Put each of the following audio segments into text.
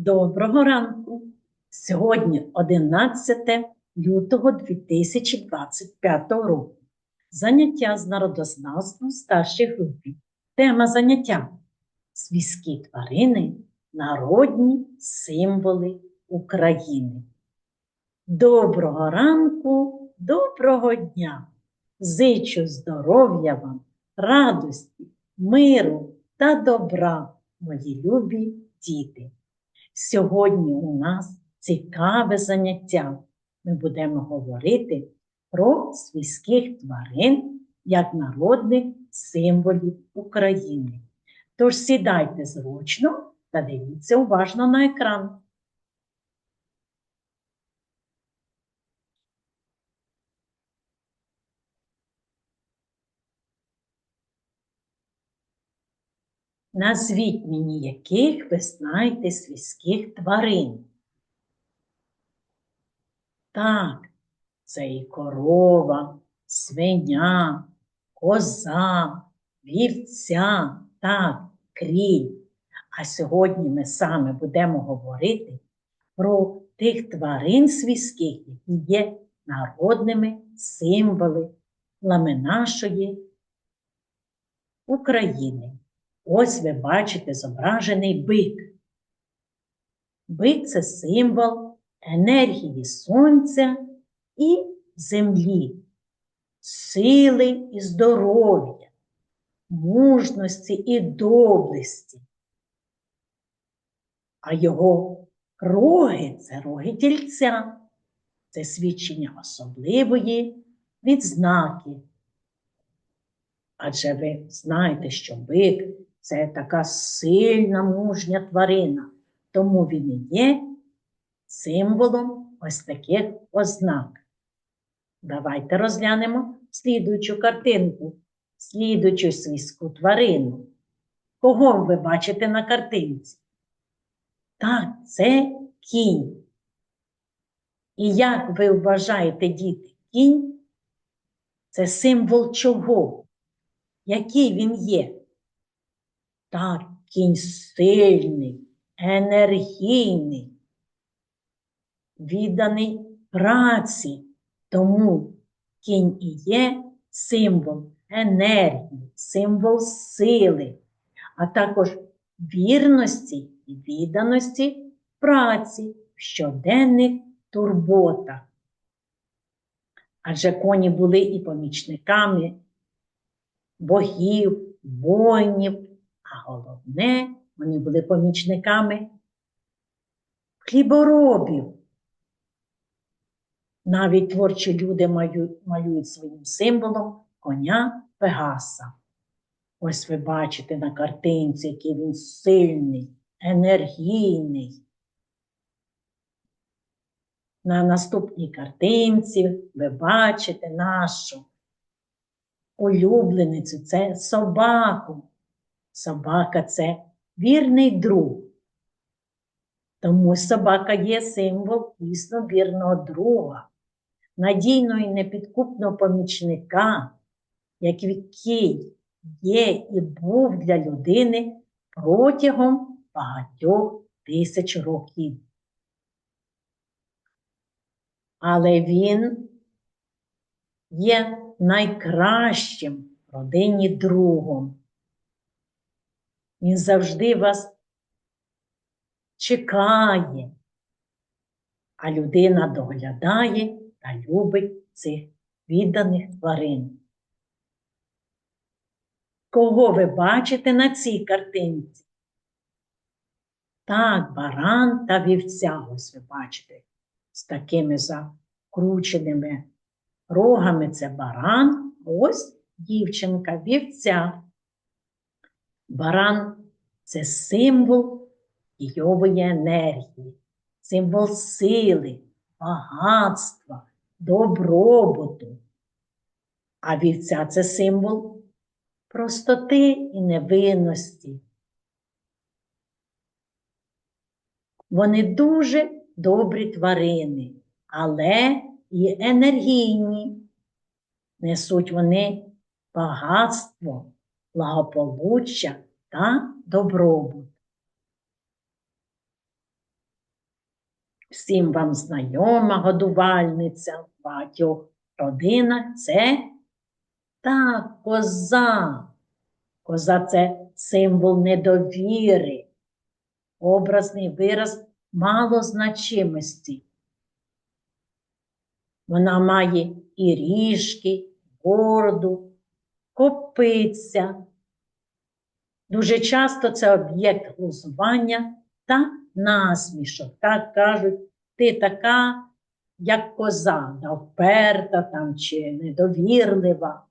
Доброго ранку! Сьогодні 11 лютого 2025 року. Заняття з народознавством в старшій групі. Тема заняття Свійські тварини, народні символи України. Доброго ранку, доброго дня! Зичу здоров'я вам, радості, миру та добра, мої любі діти. Сьогодні у нас цікаве заняття. Ми будемо говорити про свійських тварин як народних символів України. Тож сідайте зручно та дивіться уважно на екран. Назвіть мені, яких ви знаєте свійських тварин. Так, це і корова, свиня, коза, вівця, так, кріль. А сьогодні ми саме будемо говорити про тих тварин свійських, які є народними символами нашої України. Ось ви бачите зображений бик. Бик це символ енергії сонця і землі, сили і здоров'я, мужності і доблесті. А його роги це роги тільця, це свідчення особливої відзнаки. Адже ви знаєте, що бик це така сильна мужня тварина, тому він і є символом ось таких ознак. Давайте розглянемо слідуючу картинку, слідуючу свійську тварину. Кого ви бачите на картинці? Так, це кінь. І як ви вважаєте, діти, кінь це символ чого? Який він є? Так, кінь сильний, енергійний, відданий праці. Тому кінь і є символ енергії, символ сили, а також вірності і відданості праці в щоденних турботах. Адже коні були і помічниками богів, воїнів, а головне, вони були помічниками хліборобів. Навіть творчі люди малюють, своїм символом коня Пегаса. Ось ви бачите на картинці, який він сильний, енергійний. На наступній картинці ви бачите нашу улюбленицю це собаку. Собака це вірний друг. Тому собака є символ дійсно вірного друга, надійного і непідкупного помічника, який є і був для людини протягом багатьох тисяч років. Але він є найкращим родині другом. Він завжди вас чекає, а людина доглядає та любить цих відданих тварин. Кого ви бачите на цій картинці? Так, баран та вівця, ось ви бачите, з такими закрученими рогами це баран, ось дівчинка, вівця. Баран це символ йової енергії, символ сили, багатства, добробуту. А вівця це символ простоти і невинності. Вони дуже добрі тварини, але і енергійні. Несуть вони багатство благополуччя та добробут. Всім вам знайома годувальниця в багатьох родинах це так, коза. Коза це символ недовіри, образний вираз малозначимості. Вона має і ріжки, борду, копиця. Дуже часто це об'єкт глузування та насмішок. Так кажуть, ти така, як коза, да вперта там чи недовірлива.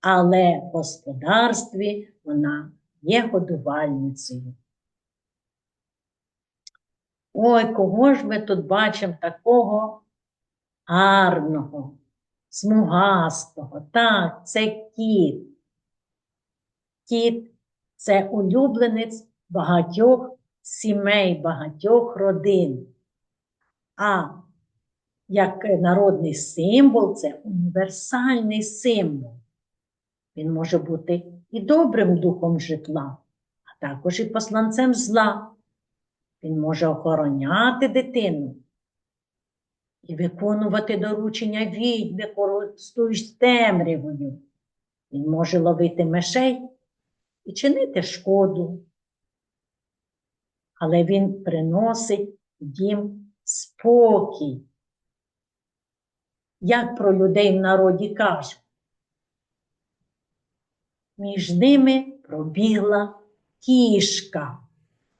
Але в господарстві вона є годувальницею. Ой, кого ж ми тут бачимо такого гарного, смугастого? Так, це кіт. Кіт це улюбленець багатьох сімей, багатьох родин. А як народний символ це універсальний символ. Він може бути і добрим духом житла, а також і посланцем зла. Він може охороняти дитину і виконувати доручення відьми, користуючись темрявою. Він може ловити мишей і чинити шкоду. Але він приносить дім спокій. Як про людей в народі кажуть, між ними пробігла кішка,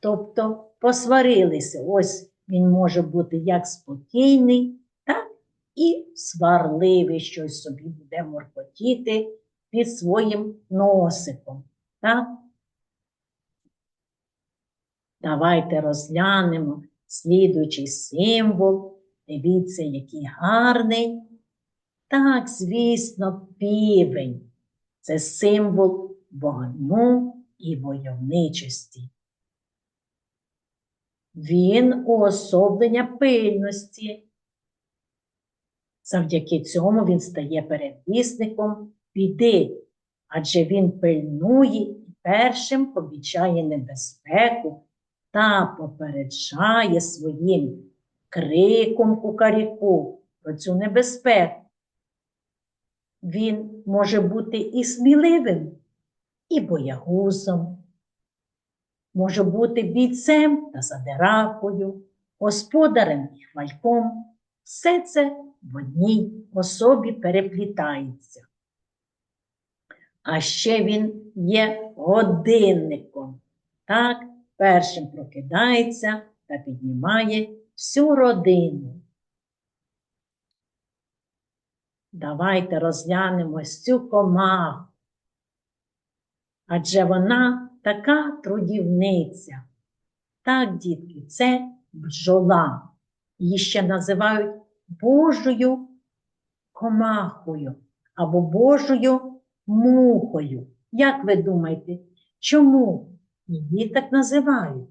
тобто посварилися. Ось він може бути як спокійний, так і сварливий, щось собі буде моркотіти під своїм носиком. Так? Давайте розглянемо слідуючий символ. Дивіться, який гарний. Так, звісно, півень. Це символ вогню і войовничості. Він уособлення пильності. Завдяки цьому він стає перевісником біди, адже він пильнує і першим помічає небезпеку та попереджає своїм криком кукаріку про цю небезпеку. Він може бути і сміливим, і боягузом, може бути бійцем та задиракою, господарем і хвальком. Все це в одній особі переплітається. А ще він є годинником. Так, першим прокидається та піднімає всю родину. Давайте розглянемо цю комаху. Адже вона така трудівниця. Так, дітки, це бджола. Її ще називають Божою комахою або Божою мухою. Як ви думаєте, чому її так називають?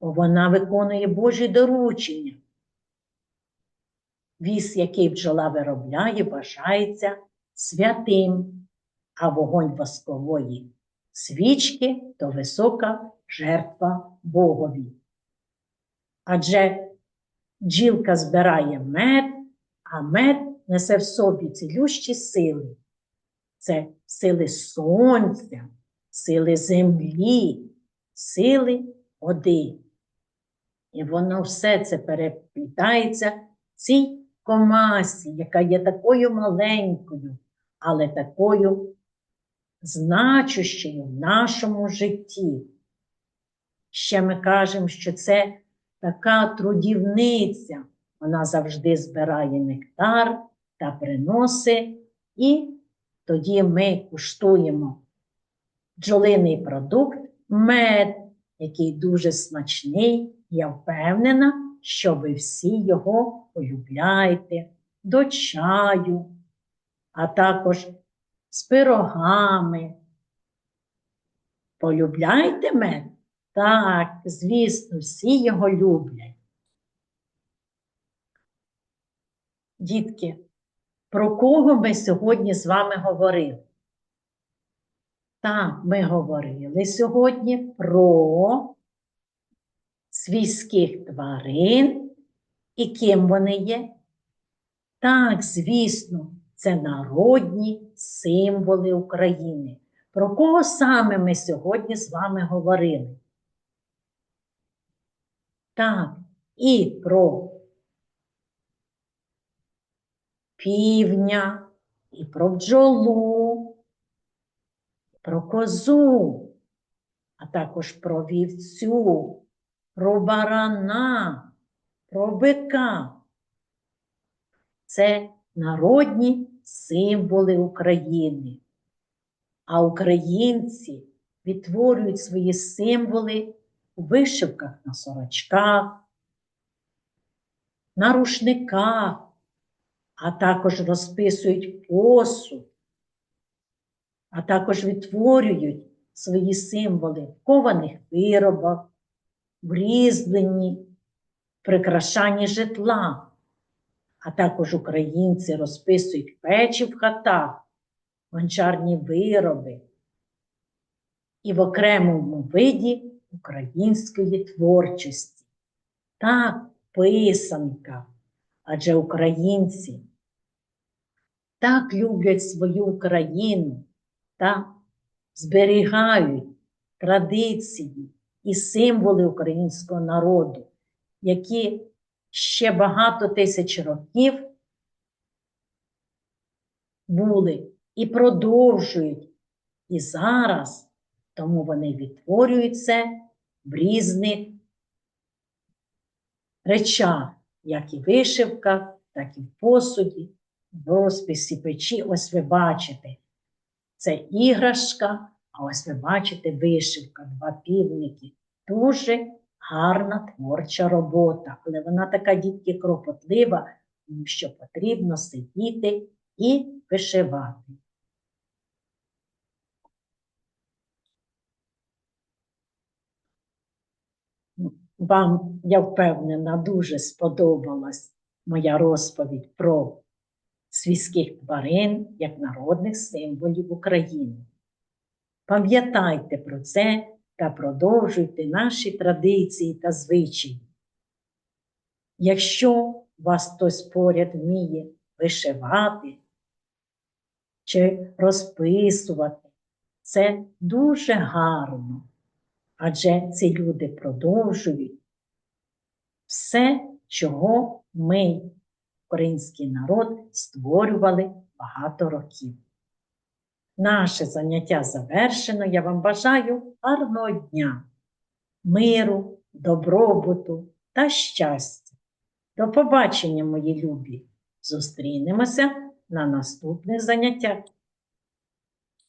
Вона виконує Божі доручення. Віс, який бджола виробляє, вважається святим, а вогонь воскової свічки то висока жертва Богові. Адже бджілка збирає мед, а мед несе в собі цілющі сили. Це сили сонця, сили землі, сили води. І воно все це переплітається цій комасі, яка є такою маленькою, але такою значущою в нашому житті. Ще ми кажемо, що це така трудівниця, вона завжди збирає нектар та приносить, і тоді ми куштуємо бджолиний продукт, мед, який дуже смачний. Я впевнена, що ви всі його полюбляєте до чаю, а також з пирогами. Полюбляєте мед? Так, звісно, всі його люблять. Дітки, про кого ми сьогодні з вами говорили? Так, ми говорили сьогодні про свійських тварин. І ким вони є? Так, звісно, це народні символи України. Про кого саме ми сьогодні з вами говорили? Так, і про півня, і про бджолу, про козу, а також про вівцю, про барана, про бика. Це народні символи України. А українці відтворюють свої символи у вишивках на сорочках, на рушниках, а також розписують посуд, а також відтворюють свої символи в кованих виробах, в різьбленні, прикрашанні житла. А також українці розписують печі в хатах, гончарні вироби і в окремому виді української творчості. Так, писанка, адже українці так люблять свою Україну та зберігають традиції і символи українського народу, які ще багато тисяч років були і продовжують і зараз, тому вони відтворюють це в різних речах, як і вишивках, так і в посуді, в розписі печі. Ось ви бачите, це іграшка, а ось ви бачите вишивка, два півники. Дуже гарна творча робота, але вона така дітки кропотлива, тому що потрібно сидіти і вишивати. Вам, я впевнена, дуже сподобалась моя розповідь про свійських тварин як народних символів України. Пам'ятайте про це та продовжуйте наші традиції та звичаї. Якщо вас хтось поряд вміє вишивати чи розписувати, це дуже гарно, адже ці люди продовжують все, чого ми, український народ, створювали багато років. Наше заняття завершено. Я вам бажаю гарного дня, миру, добробуту та щастя. До побачення, мої любі! Зустрінемося на наступних заняттях.